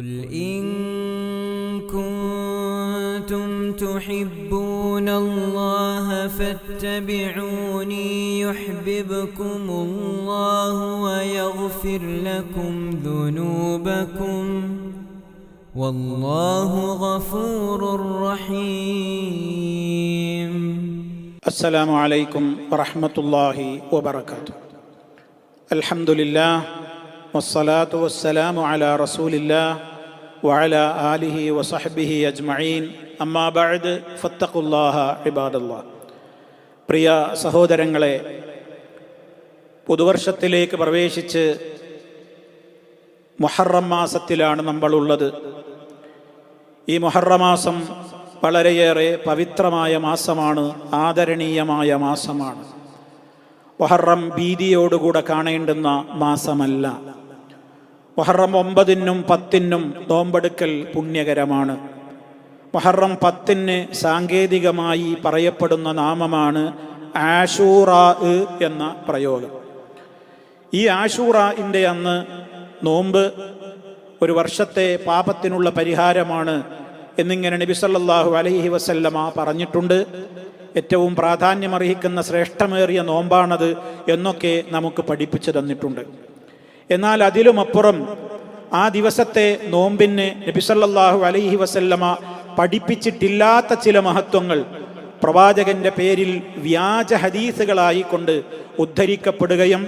قل إن كنتم تحبون الله فاتبعوني يحببكم الله ويغفر لكم ذنوبكم والله غفور رحيم. السلام عليكم ورحمة الله وبركاته. الحمد لله والصلاة والسلام على رسول الله وعلى آله وصحبه أجمعين أما بعد فاتقوا الله عباد الله പ്രിയ സഹോദരങ്ങളെ പുതുവർഷത്തിലേക്ക് പ്രവേശിച്ച് മുഹറം മാസത്തിലാണ് നമ്മളുള്ളത് ഈ മുഹറമാസം വളരെയേറെ പവിത്രമായ മാസമാണ് ആദരണീയമായ മാസമാണ് മുഹറം ഭീതിയോടുകൂടെ കാണേണ്ടുന്ന മാസമല്ല മുഹറം ഒമ്പതിനും പത്തിനും നോമ്പെടുക്കൽ പുണ്യകരമാണ്. മുഹറം പത്തിന് സാങ്കേതികമായി പറയപ്പെടുന്ന നാമമാണ് ആഷൂറ എന്ന പ്രയോഗം. ഈ ആഷൂറയിന്റെ അന്ന് നോമ്പ് ഒരു വർഷത്തെ പാപത്തിനുള്ള പരിഹാരമാണ് എന്നിങ്ങനെ നബി സല്ലല്ലാഹു അലൈഹി വസല്ലമ പറഞ്ഞിട്ടുണ്ട്. ഏറ്റവും പ്രാധാന്യമർഹിക്കുന്ന ശ്രേഷ്ഠമേറിയ നോമ്പാണത് എന്നൊക്കെ നമുക്ക് പഠിപ്പിച്ചു തന്നിട്ടുണ്ട്. എന്നാൽ അതിലുമപ്പുറം ആ ദിവസത്തെ നോമ്പിന് നബിസല്ലാഹു അലൈഹി വസല്ലമ പഠിപ്പിച്ചിട്ടില്ലാത്ത ചില മഹത്വങ്ങൾ പ്രവാചകന്റെ പേരിൽ വ്യാജ ഹദീസുകളായിക്കൊണ്ട് ഉദ്ധരിക്കപ്പെടുകയും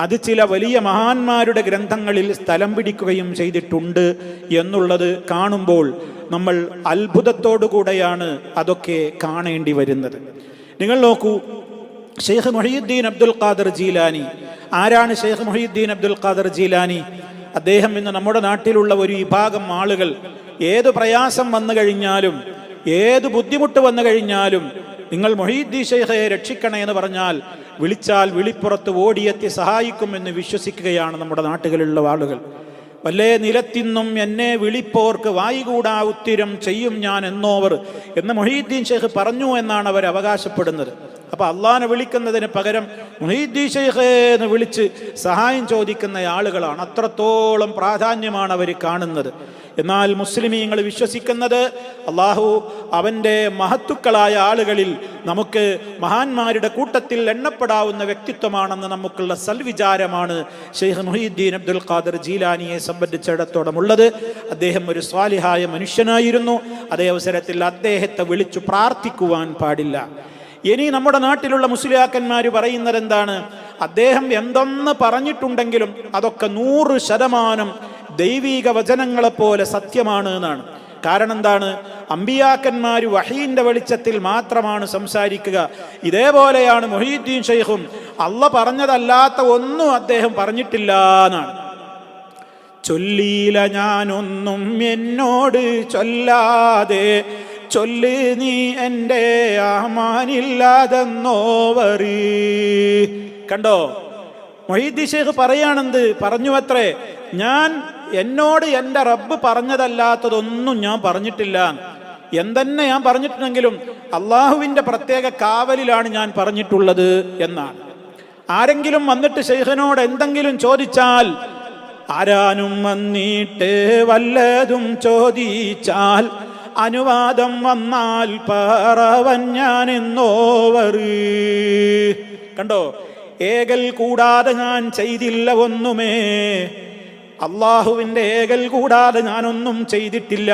അത് ചില വലിയ മഹാന്മാരുടെ ഗ്രന്ഥങ്ങളിൽ സ്ഥലം പിടിക്കുകയും ചെയ്തിട്ടുണ്ട് എന്നുള്ളത് കാണുമ്പോൾ നമ്മൾ അത്ഭുതത്തോടുകൂടെയാണ് അതൊക്കെ കാണേണ്ടി വരുന്നത്. നിങ്ങൾ നോക്കൂ ഷെയ്ഖ് മൊഹീദ്ദീൻ അബ്ദുൽ ഖാദർ ജീലാനി ആരാണ് ഷെയ്ഖ് മൊഹീദ്ദീൻ അബ്ദുൽ ഖാദർ ജീലാനി? അദ്ദേഹം ഇന്ന് നമ്മുടെ നാട്ടിലുള്ള ഒരു വിഭാഗം ആളുകൾ ഏത് പ്രയാസം വന്നു കഴിഞ്ഞാലും ഏത് ബുദ്ധിമുട്ട് വന്നു കഴിഞ്ഞാലും നിങ്ങൾ മൊഹീദ്ദീൻ ഷെയ്ഖയെ രക്ഷിക്കണേ എന്ന് പറഞ്ഞാൽ വിളിച്ചാൽ വിളിപ്പുറത്ത് ഓടിയെത്തി സഹായിക്കുമെന്ന് വിശ്വസിക്കുകയാണ് നമ്മുടെ നാട്ടുകളിലുള്ള ആളുകൾ. വല്ലേ നിലത്തിന്നും എന്നെ വിളിപ്പോർക്ക് വായികൂടാ ഉത്തിരം ചെയ്യും ഞാൻ എന്നോവർ എന്ന് മൊഹീദ്ദീൻ ഷെയ്ഖ് പറഞ്ഞു എന്നാണ് അവർ അവകാശപ്പെടുന്നത്. അപ്പൊ അള്ളാനെ വിളിക്കുന്നതിന് പകരം മൊഹീദ്ദീൻ ഷെയ്ഖ് എന്ന് വിളിച്ച് സഹായം ചോദിക്കുന്ന ആളുകളാണ്. അത്രത്തോളം പ്രാധാന്യമാണ് അവർ കാണുന്നത്. എന്നാൽ മുസ്ലിമീങ്ങൾ വിശ്വസിക്കുന്നത് അള്ളാഹു അവന്റെ മഹത്തുക്കളായ ആളുകളിൽ നമുക്ക് മഹാന്മാരുടെ കൂട്ടത്തിൽ എണ്ണപ്പെടാവുന്ന വ്യക്തിത്വമാണെന്ന് നമുക്കുള്ള സൽവിചാരമാണ് ഷെയ്ഖ് മുഹീദ്ദീൻ അബ്ദുൽ ഖാദർ ജീലാനിയെ സംബന്ധിച്ചിടത്തോളം ഉള്ളത് അദ്ദേഹം ഒരു സ്വാലിഹായ മനുഷ്യനായിരുന്നു. അതേ അവസരത്തിൽ അദ്ദേഹത്തെ വിളിച്ചു പ്രാർത്ഥിക്കുവാൻ പാടില്ല. ഇനി നമ്മുടെ നാട്ടിലുള്ള മുസ്ലിയാക്കന്മാർ പറയുന്നത് എന്താണ് അദ്ദേഹം എന്തൊന്ന് പറഞ്ഞിട്ടുണ്ടെങ്കിലും അതൊക്കെ നൂറ് ശതമാനം ദൈവീക വചനങ്ങളെ പോലെ സത്യമാണ് എന്നാണ്. കാരണം എന്താണ്? അമ്പിയാക്കന്മാർ വഹീന്റെ വെളിച്ചത്തിൽ മാത്രമാണ് സംസാരിക്കുക. ഇതേപോലെയാണ് മൊഹീദ്ദീൻ ഷെയ്ഖും അള്ള പറഞ്ഞതല്ലാത്ത ഒന്നും അദ്ദേഹം പറഞ്ഞിട്ടില്ല എന്നാണ്. ചൊല്ലീല ഞാനൊന്നും എന്നോട് ചൊല്ലാതെ ചൊല്ല് നീ എന്റെ ആമാനില്ലാതെന്നോവറി കണ്ടോ? മൊഹീദ്ദി ഷേഖ് പറയാണെന്ത്? പറഞ്ഞു അത്രേ ഞാൻ എന്നോട് എന്റെ റബ്ബ് പറഞ്ഞതല്ലാത്തതൊന്നും ഞാൻ പറഞ്ഞിട്ടില്ല. എന്തെന്നെ ഞാൻ പറഞ്ഞിട്ടുണ്ടെങ്കിലും അള്ളാഹുവിന്റെ പ്രത്യേക കാവലിലാണ് ഞാൻ പറഞ്ഞിട്ടുള്ളത് എന്നാണ്. ആരെങ്കിലും വന്നിട്ട് ഷെയ്ഖിനോട് എന്തെങ്കിലും ചോദിച്ചാൽ ആരാനും വന്നിട്ട് വല്ലതും ചോദിച്ചാൽ അനുവാദം വന്നാൽ പറവൻ ഞാൻ എന്നോവർ കണ്ടോ? ഏകൽ കൂടാതെ ഞാൻ ചെയ്തില്ല ഒന്നുമേ. അള്ളാഹുവിന്റെ ഏകൽ കൂടാതെ ഞാനൊന്നും ചെയ്തിട്ടില്ല.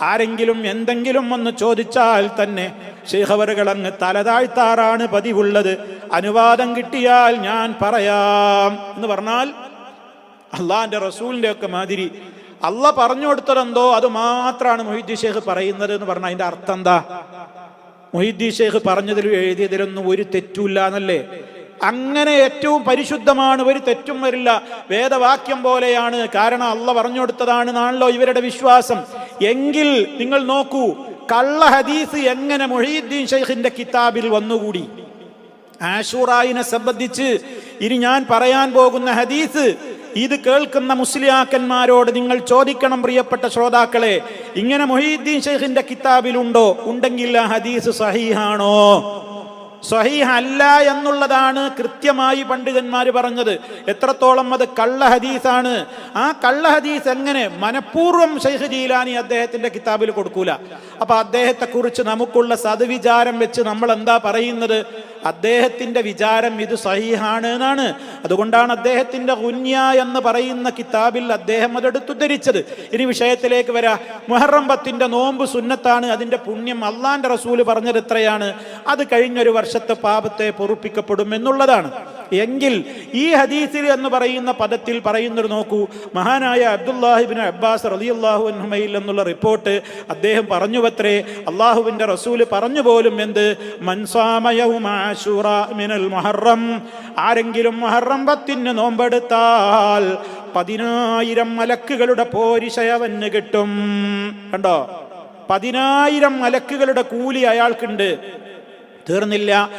ആരെങ്കിലും എന്തെങ്കിലും ഒന്ന് ചോദിച്ചാൽ തന്നെ ശേഖവറുകൾ അങ്ങ് തലതാഴ്ത്താറാണ് പതിവുള്ളത്. അനുവാദം കിട്ടിയാൽ ഞാൻ പറയാം എന്ന് പറഞ്ഞാൽ അള്ളാഹിന്റെ റസൂലിന്റെ ഒക്കെ മാതിരി അല്ല പറഞ്ഞു കൊടുത്തതെന്തോ അത് മാത്രമാണ് മൊഹീദ്ദീൻ ഷേഖ് പറയുന്നത് എന്ന് പറഞ്ഞാൽ അതിന്റെ അർത്ഥം എന്താ? മൊഹീദ്ദീൻ ഷേഖ് പറഞ്ഞതിലും എഴുതിയതിലൊന്നും ഒരു തെറ്റുമില്ല എന്നല്ലേ? അങ്ങനെ ഏറ്റവും പരിശുദ്ധമാണ് ഒരു തെറ്റും വരില്ല. വേദവാക്യം പോലെയാണ്. കാരണം അല്ല പറഞ്ഞു കൊടുത്തതാണെന്നാണല്ലോ ഇവരുടെ വിശ്വാസം. എങ്കിൽ നിങ്ങൾ നോക്കൂ കള്ള ഹദീസ് എങ്ങനെ മൊഹീദ്ദീൻ ഷെയ്ഖിന്റെ കിതാബിൽ വന്നുകൂടി? ആഷൂറായിനെ സംബന്ധിച്ച് ഇനി ഞാൻ പറയാൻ പോകുന്ന ഹദീസ് ഇത് കേൾക്കുന്ന മുസ്ലിയാക്കന്മാരോട് നിങ്ങൾ ചോദിക്കണം പ്രിയപ്പെട്ട ശ്രോതാക്കളെ ഇങ്ങനെ മൊഹീദ്ദീൻ ഷെയ്ഖിന്റെ കിതാബിലുണ്ടോ? ഉണ്ടെങ്കിൽ ആ ഹദീസ് സഹീഹാണോ? സഹീഹ അല്ല എന്നുള്ളതാണ് കൃത്യമായി പണ്ഡിതന്മാർ പറഞ്ഞത്. എത്രത്തോളം അത് കള്ള ഹദീസാണ്. ആ കള്ള ഹദീസ് എങ്ങനെ മനഃപൂർവം ഷെയ്ഖ് ജീലാനി അദ്ദേഹത്തിന്റെ കിതാബിൽ കൊടുക്കൂല? അപ്പൊ അദ്ദേഹത്തെ കുറിച്ച് നമുക്കുള്ള സദ്വിചാരം വെച്ച് നമ്മൾ എന്താ പറയുന്നത്? അദ്ദേഹത്തിന്റെ വിചാരം ഇത് സഹിഹാണ് എന്നാണ്. അതുകൊണ്ടാണ് അദ്ദേഹത്തിന്റെ കുഞ്ഞ എന്ന് പറയുന്ന കിതാബിൽ അദ്ദേഹം അതെടുത്തു ധരിച്ചത്. ഇനി വിഷയത്തിലേക്ക് വരാ. മുഹറം പത്തിന്റെ നോമ്പ് സുന്നത്താണ്. അതിന്റെ പുണ്യം അള്ളാന്റെ റസൂൽ പറഞ്ഞത് എത്രയാണ്? അത് കഴിഞ്ഞൊരു വർഷത്തെ പാപത്തെ പൊറുപ്പിക്കപ്പെടും എന്നുള്ളതാണ് എങ്കിൽ ഈ ഹദീസിൽ എന്ന് പറയുന്ന പദത്തിൽ പറയുന്നത് നോക്കൂ. മഹാനായ അബ്ദുല്ലാഹിബിൻ അബ്ബാസ് റളിയല്ലാഹു അൻഹുമയിൽ എന്നുള്ള റിപ്പോർട്ട് അദ്ദേഹം പറഞ്ഞു അത്രേ അള്ളാഹുവിന്റെ റസൂൽ പറഞ്ഞു പോലും എന്ത് മിനൽ മുഹറം. ആരെങ്കിലും മുഹറം പത്തിന് നോമ്പെടുത്താൽ പതിനായിരം മലക്കുകളുടെ പോരിശയവന് കിട്ടും. കണ്ടോ? പതിനായിരം മലക്കുകളുടെ കൂലി അയാൾക്കുണ്ട്. തീർന്നില്ല.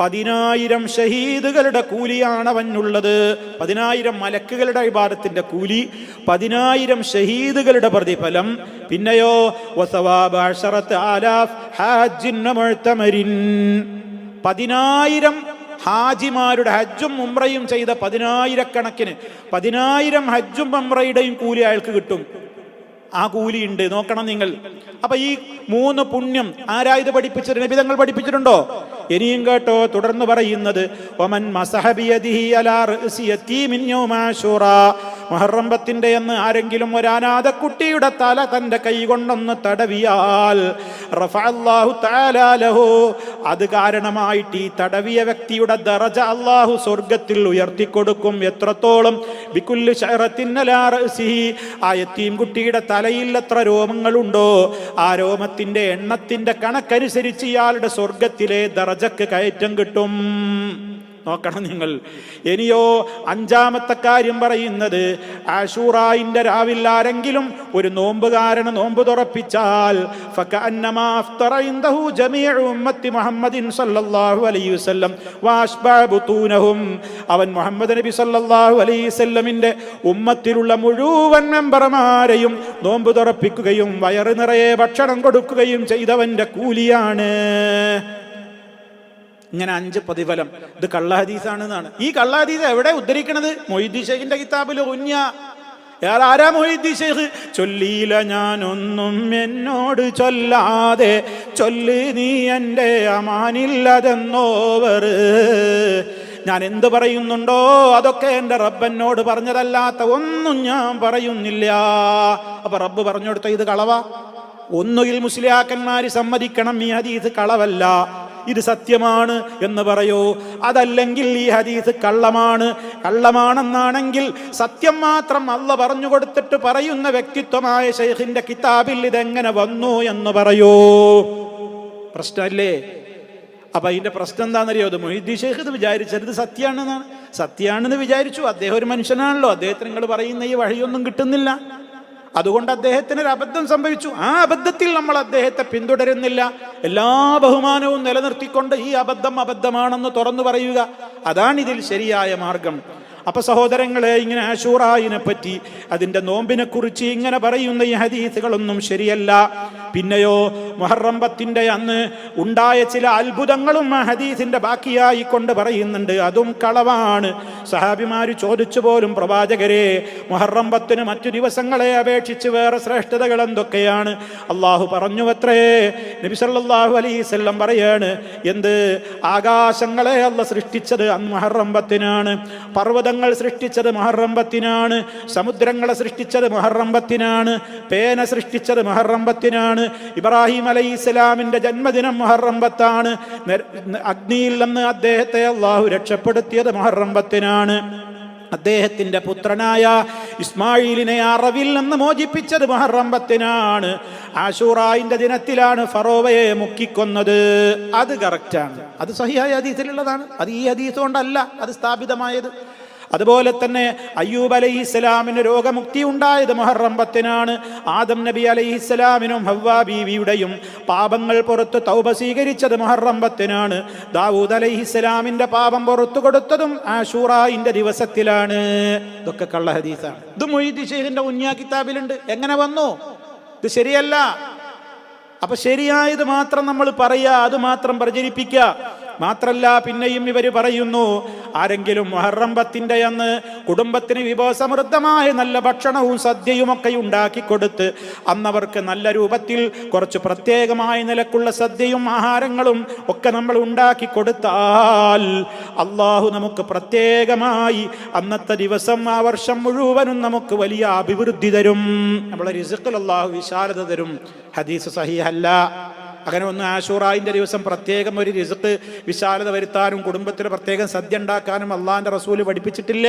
പതിനായിരം ഷഹീദുകളുടെ കൂലിയാണ് അവനുള്ളത്. പതിനായിരം മലക്കുകളുടെ അഭിഭാരത്തിന്റെ കൂലി പതിനായിരം ഷഹീദുകളുടെ പ്രതിഫലം. പിന്നെയോ പതിനായിരം ഹാജിമാരുടെ ഹജ്ജും ഉംറയും ചെയ്ത പതിനായിരക്കണക്കിന് പതിനായിരം ഹജ്ജും ഉംറയുടെയും കൂലി അയാൾക്ക് കിട്ടും. ആ കൂലിയുണ്ട്. നോക്കണം നിങ്ങൾ. അപ്പൊ ഈ മൂന്ന് പുണ്യം ആരാ ഇത് പഠിപ്പിച്ചത് നബിതങ്ങൾ പഠിപ്പിച്ചിട്ടുണ്ടോ? ഇനിയും കേട്ടോ തുടർന്ന് പറയുന്നത് ഒമൻ മസഹബിയദിഹി അലാ റഅസി യതീമിൻ യൗമ ആശൂറാ മുഹറം പത്തിന്റെ എന്ന് ആരെങ്കിലും ഒരു അനാഥക്കുട്ടിയുടെ തല തന്റെ കൈ കൊണ്ടൊന്ന് തടവിയാൽ അത് കാരണമായിട്ട് ഈ തടവിയ വ്യക്തിയുടെ ദറജ അള്ളാഹു സ്വർഗത്തിൽ ഉയർത്തിക്കൊടുക്കും. എത്രത്തോളം? ബിക്കുല്ലി ആ എത്തീം കുട്ടിയുടെ തലയിൽ എത്ര രോമങ്ങളുണ്ടോ? ആ രോമത്തിന്റെ എണ്ണത്തിന്റെ കണക്കനുസരിച്ച് ഇയാളുടെ സ്വർഗത്തിലെ ദറജക്ക് കയറ്റം കിട്ടും. നോക്കണം നിങ്ങൾ. ഇനിയോ അഞ്ചാമത്തെ കാര്യം പറയുന്നത് ആഷൂറായിന്റെ രാവിൽ ആരെങ്കിലും ഒരു നോമ്പുകാരന് നോമ്പ് തുറപ്പിച്ചാൽ അവൻ മുഹമ്മദ് നബി സല്ലാഹു അലൈഹി വസല്ലമിന്റെ ഉമ്മത്തിലുള്ള മുഴുവൻ മെമ്പർമാരെയും നോമ്പ് തുറപ്പിക്കുകയും വയറ് നിറയെ ഭക്ഷണം കൊടുക്കുകയും ചെയ്തവന്റെ കൂലിയാണ്. ഇങ്ങനെ അഞ്ച് പ്രതിഫലം. ഇത് കള്ള ഹദീസാണ് എന്നാണ് ഈ കള്ളഹദീസ് എവിടെ ഉദ്ധരിക്കണത്? മൊയ്തി ഷെയ്ഖിന്റെ കിതാബിൽ ഉന്യ ആരാ മൊയ്തി ഷെയ്ഖ്? ചൊല്ലിയില്ല ഞാനൊന്നും എന്നോട് ചൊല്ലാതെ ചൊല്ല് നീ എന്റെ അമാനില്ലതെന്നോവർ. ഞാൻ എന്ത് പറയുന്നുണ്ടോ? അതൊക്കെ എന്റെ റബ്ബനോട് പറഞ്ഞതല്ലാത്ത ഒന്നും ഞാൻ പറയുന്നില്ല. അപ്പൊ റബ്ബ് പറഞ്ഞു കൊടുത്ത ഇത് കളവാ. ഒന്നുകിൽ മുസ്ലിയാക്കന്മാര് സമ്മതിക്കണം ഈ ഹദീസ് കളവല്ല. ഇത് സത്യമാണ് എന്ന് പറയൂ? അതല്ലെങ്കിൽ ഈ ഹദീസ് കള്ളമാണ്? കള്ളമാണെന്നാണെങ്കിൽ സത്യം മാത്രം അല്ല പറഞ്ഞു കൊടുത്തിട്ട് പറയുന്ന വ്യക്തിത്വമായ ഷെയ്ഖിന്റെ കിതാബിൽ ഇതെങ്ങനെ വന്നു എന്ന് പറയൂ? പ്രശ്നമല്ലേ? അപ്പൊ അതിന്റെ പ്രശ്നം എന്താണെന്നറിയോ? അത് മൊഹീദ്ദീൻ ഷെയ്ഖ് ഇത് വിചാരിച്ചത് സത്യമാണെന്നാണ് സത്യമാണെന്ന് വിചാരിച്ചു. അദ്ദേഹം ഒരു മനുഷ്യനാണല്ലോ. അദ്ദേഹത്തിന് നിങ്ങൾ പറയുന്ന ഈ വഴിയൊന്നും കിട്ടുന്നില്ല. അതുകൊണ്ട് അദ്ദേഹത്തിന് ഒരു അബദ്ധം സംഭവിച്ചു. ആ അബദ്ധത്തിൽ നമ്മൾ അദ്ദേഹത്തെ പിന്തുടരുന്നില്ല. എല്ലാ ബഹുമാനവും നിലനിർത്തിക്കൊണ്ട് ഈ അബദ്ധം അബദ്ധമാണെന്ന് തുറന്നു പറയുക. അതാണ് ഇതിൽ ശരിയായ മാർഗം. അപ്പൊ സഹോദരങ്ങളെ ഇങ്ങനെ ആഷൂറായിനെ പറ്റി അതിന്റെ നോമ്പിനെ കുറിച്ച് ഇങ്ങനെ പറയുന്ന ഈ ഹദീസുകളൊന്നും ശരിയല്ല. പിന്നെയോ മുഹറം അന്ന് ഉണ്ടായ ചില അത്ഭുതങ്ങളും ആ ഹദീസിന്റെ ബാക്കിയായി കൊണ്ട് പറയുന്നുണ്ട്. അതും കളവാണ്. സഹാബിമാര് ചോദിച്ചു പോലും പ്രവാചകരെ മുഹറം മറ്റു ദിവസങ്ങളെ അപേക്ഷിച്ച് വേറെ ശ്രേഷ്ഠതകൾ എന്തൊക്കെയാണ്? അള്ളാഹു പറഞ്ഞു അത്രേ നബി സല്ലല്ലാഹു അലൈഹി വസല്ലം പറയാണ് എന്ത് ആകാശങ്ങളെ അല്ല സൃഷ്ടിച്ചത് അന്ന് മുഹറം പത്തിനാണ് പർവതങ്ങൾ സൃഷ്ടിച്ചത് മഹറംബത്തിനാണ് സമുദ്രങ്ങളെ സൃഷ്ടിച്ചത് മഹറംബത്തിനാണ് പേന സൃഷ്ടിച്ചത് മുഹറം ഇബ്രാഹിം അലൈഹി ഇസ്ലാമിന്റെ ജന്മദിനം മഹറംബത്താണ് അഗ്നിയിൽ നിന്ന് അദ്ദേഹത്തെ അള്ളാഹു രക്ഷപ്പെടുത്തിയത് മഹറംബത്തിനാണ്. അദ്ദേഹത്തിന്റെ പുത്രനായ ഇസ്മായിലിനെ അറവിൽ നിന്ന് മോചിപ്പിച്ചത് മഹറംബത്തിനാണ്. ആഷൂറായിന്റെ ദിനത്തിലാണ് ഫറോവയെ മുക്കിക്കൊന്നത്. അത് കറക്റ്റാണ് അത് സഹിയായ അതീസിലുള്ളതാണ് അത് ഈ ഹദീസ് കൊണ്ടല്ല അത് സ്ഥാപിതമായത്. അതുപോലെ തന്നെ അയ്യൂബ് അലൈഹി ഇസ്ലാമിന് രോഗമുക്തി ഉണ്ടായത് മുഹറം പത്തിനാണ്. ആദം നബി അലൈഹി ഇസ്ലാമിനും ഹവ്വാ ബീവിയുടെയും പാപങ്ങൾ പുറത്ത് തൗബ സ്വീകരിച്ചത് മുഹറം പത്തിനാണ്. ദാവൂദ് അലൈഹി ഇസ്ലാമിന്റെ പാപം പുറത്തു കൊടുത്തതും ആഷൂറായിന്റെ ദിവസത്തിലാണ്. ഇതൊക്കെ കള്ള ഹദീസാണ്. ഇത് മൊയ്തി ഷെയ്ഖിന്റെ ഉന്യാ കിതാബിലുണ്ട്. എങ്ങനെ വന്നു? ഇത് ശരിയല്ല. അപ്പൊ ശരിയായത് മാത്രം നമ്മൾ പറയുക അത് മാത്രം പ്രചരിപ്പിക്കുക മാത്രല്ല പിന്നെയും ഇവർ പറയുന്നു ആരെങ്കിലും മുഹറം അന്ന് കുടുംബത്തിന് വിഭവസമൃദ്ധമായ നല്ല ഭക്ഷണവും സദ്യയുമൊക്കെ ഉണ്ടാക്കി കൊടുത്ത് അന്നവർക്ക് നല്ല രൂപത്തിൽ കുറച്ച് പ്രത്യേകമായ നിലക്കുള്ള സദ്യയും ആഹാരങ്ങളും ഒക്കെ നമ്മൾ ഉണ്ടാക്കി കൊടുത്താൽ അള്ളാഹു നമുക്ക് പ്രത്യേകമായി അന്നത്തെ ദിവസം ആ വർഷം മുഴുവനും നമുക്ക് വലിയ അഭിവൃദ്ധി തരും. നമ്മളെ റിസുക്കിൽ അള്ളാഹു വിശാലത തരും. ഹദീസ് സഹിഹല്ല. അങ്ങനെ ഒന്ന് ആഷൂറായിന്റെ ദിവസം പ്രത്യേകം ഒരു രസത്ത് വിശാലത വരുത്താനും കുടുംബത്തിന് പ്രത്യേകം സദ്യ ഉണ്ടാക്കാനും അള്ളാഹിന്റെ റസൂൽ പഠിപ്പിച്ചിട്ടില്ല.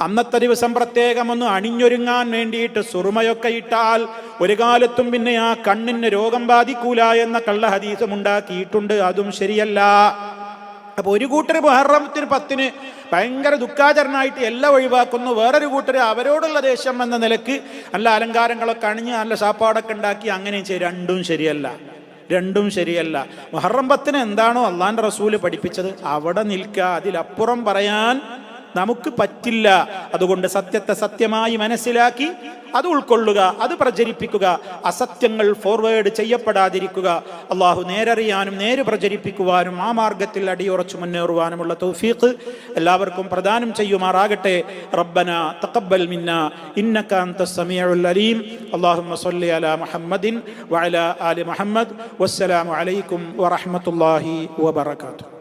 അന്നത്തെ ദിവസം പ്രത്യേകം ഒന്ന് അണിഞ്ഞൊരുങ്ങാൻ വേണ്ടിയിട്ട് സുറുമയൊക്കെ ഇട്ടാൽ ഒരു കാലത്തും പിന്നെ ആ കണ്ണിന് രോഗം ബാധിക്കൂല എന്ന കള്ള ഹദീസും ഉണ്ടാക്കിയിട്ടുണ്ട്. അതും ശരിയല്ല. അപ്പൊ ഒരു കൂട്ടർ മുഹറത്തിന് പത്തിന് ഭയങ്കര ദുഃഖാചരണമായിട്ട് എല്ലാം ഒഴിവാക്കുന്നു. വേറൊരു കൂട്ടർ അവരോടുള്ള ദേഷ്യം എന്ന നിലയ്ക്ക് നല്ല അലങ്കാരങ്ങളൊക്കെ അണിഞ്ഞ് നല്ല സാപ്പാടൊക്കെ ഉണ്ടാക്കി അങ്ങനെയും ചെയ്യും. രണ്ടും ശരിയല്ല. രണ്ടും ശരിയല്ല. മുഹറം പത്തിന് എന്താണോ അള്ളാന്റെ റസൂൽ പഠിപ്പിച്ചത്. അവിടെ നിൽക്കുക. അതിലപ്പുറം പറയാൻ നമുക്ക് പറ്റില്ല. അതുകൊണ്ട് സത്യത്തെ സത്യമായി മനസ്സിലാക്കി അത് ഉൾക്കൊള്ളുക അത് പ്രചരിപ്പിക്കുക. അസത്യങ്ങൾ ഫോർവേഡ് ചെയ്യപ്പെടാതിരിക്കുക. അള്ളാഹു നേരറിയാനും നേര് പ്രചരിപ്പിക്കുവാനും ആ മാർഗത്തിൽ അടിയുറച്ചു മുന്നേറുവാനുമുള്ള തൗഫീഖ് എല്ലാവർക്കും പ്രദാനം ചെയ്യുമാറാകട്ടെ. റബ്ബന തഖബ്ബൽ മിന്ന. ഇന്നക അൻത സമീഉൽ അലീം. അല്ലാഹുമ്മ സ്വല്ലി അലാ മുഹമ്മദിൻ വഅലാ ആലി മുഹമ്മദ്. വസ്സലാമു അലൈക്കും വറഹ്മത്തുള്ളാഹി വബറകാതുഹു.